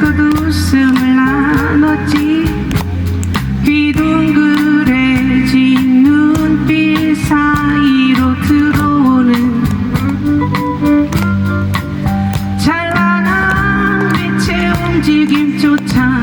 곧 웃음을 나눴지. 귀둥그레진 눈빛 사이로 들어오는 찬란한 빛의 움직임조차